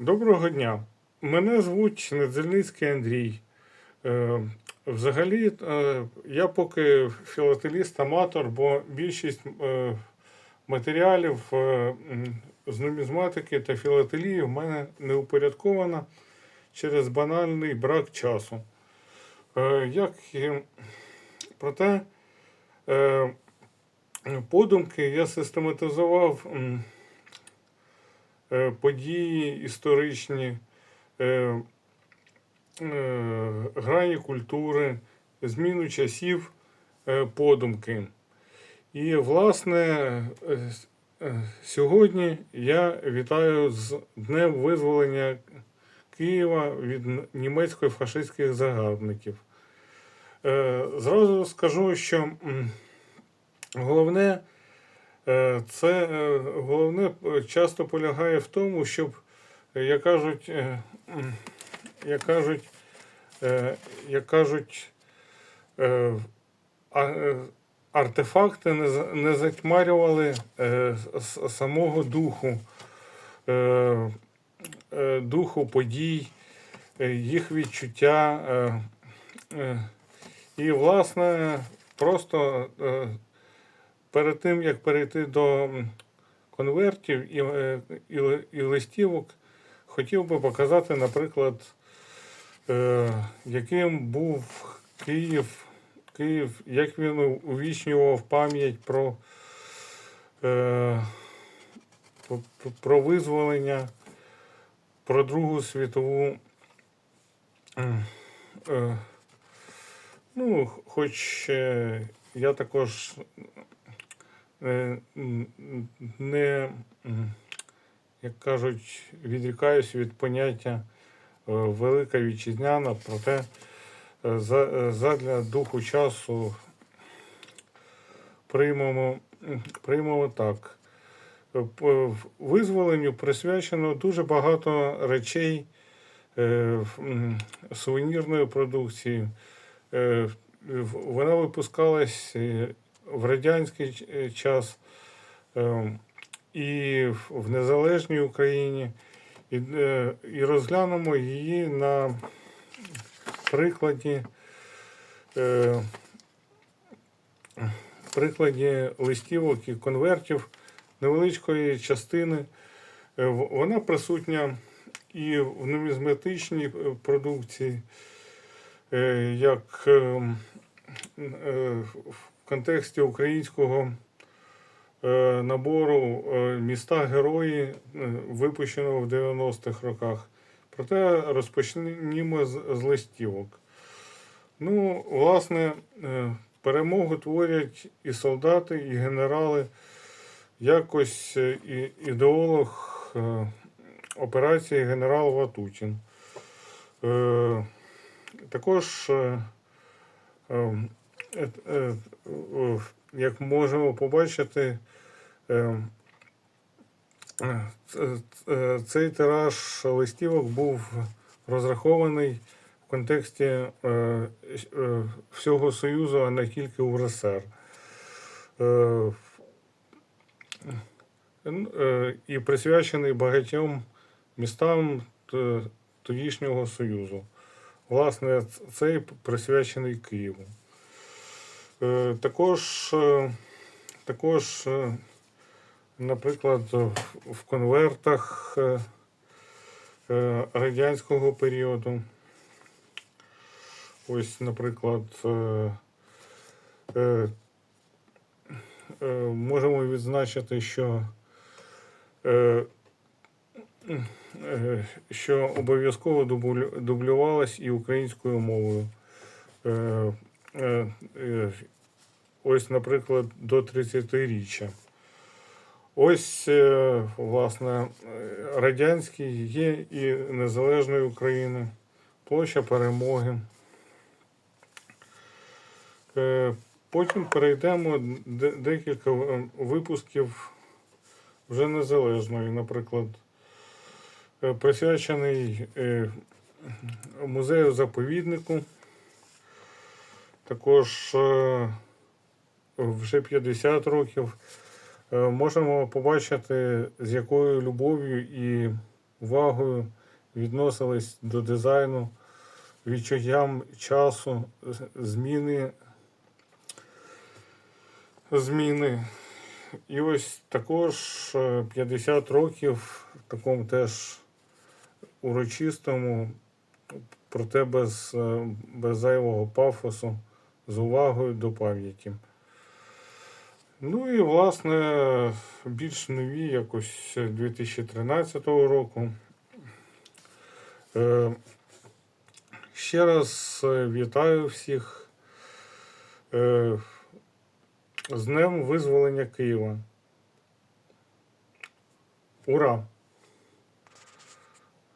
Доброго дня. Мене звуть Недзельницький Андрій. Е, Взагалі, е, я поки філателіст-аматор, бо більшість е, матеріалів з нумізматики та філателії в мене не упорядкована через банальний брак часу. Як проте, подумки я систематизував. Е, події історичні, е, е, грані культури, зміну часів подумки. І, власне, сьогодні я вітаю з Днем визволення Києва від н- німецько-фашистських загарбників. Зразу скажу, що головне. Е, Це е, головне е, часто полягає в тому, щоб, як кажуть, як кажуть, як кажуть, артефакти не, затьмарювали самого духу, духу подій, їх відчуття. І, власне, просто перед тим, як перейти до конвертів і, е, і, і листівок, хотів би показати, наприклад, е, яким був Київ, Київ, як він увічнював пам'ять про, е, про, визволення, про Другу світову. е, Ну, хоч е, я також е, не, як кажуть, відрікаюсь від поняття е, велика вітчизняна, проте е, за- е, задля духу часу приймемо, приймемо так. Е, Визволенню присвячено дуже багато речей е, сувенірної продукції. Е, Вона випускалась е, в радянський е, час е, і в- незалежній Україні, і, е, і розглянемо її на прикладі, е, прикладі листівок і конвертів невеличкої частини. Вона присутня і в нумізматичній продукції, як е, е, в контексті українського е, набору е, міста герої, е, випущеного в 90-х роках. Проте розпочнімо з, листівок. Ну, власне, перемогу творять і солдати, і генерали. Якось і ідеолог операції генерал Ватутін. Також як можемо побачити, е, е, е, цей тираж листівок був розрахований в контексті е, е, всього Союзу, а не тільки УРСР. Е, е, І присвячений багатьом містам тодішнього Союзу. Власне, цей присвячений Києву. Е, Також, е, також е, наприклад, в- конвертах радянського періоду. Ось, наприклад, можемо відзначити, що, що обов'язково дублю- дублювалась і українською мовою. Е, е, Ось, наприклад, до 30-річчя. Ось, е, власне, радянський є і Незалежної України, площа перемоги. Потім перейдемо декілька випусків вже незалежної, наприклад, присвячений музею заповіднику. Також е, вже 50 років е, можемо побачити, з якою любов'ю і увагою відносились до дизайну, відчуттям часу, зміни. Зміни. І ось також е, 50 років в такому теж урочистому, проте без, е, без зайвого пафосу, з увагою до пам'яті. Ну і, власне, більш нові, якось 2013 року. Е, Ще раз е, вітаю всіх е, з Днем Визволення Києва. Ура!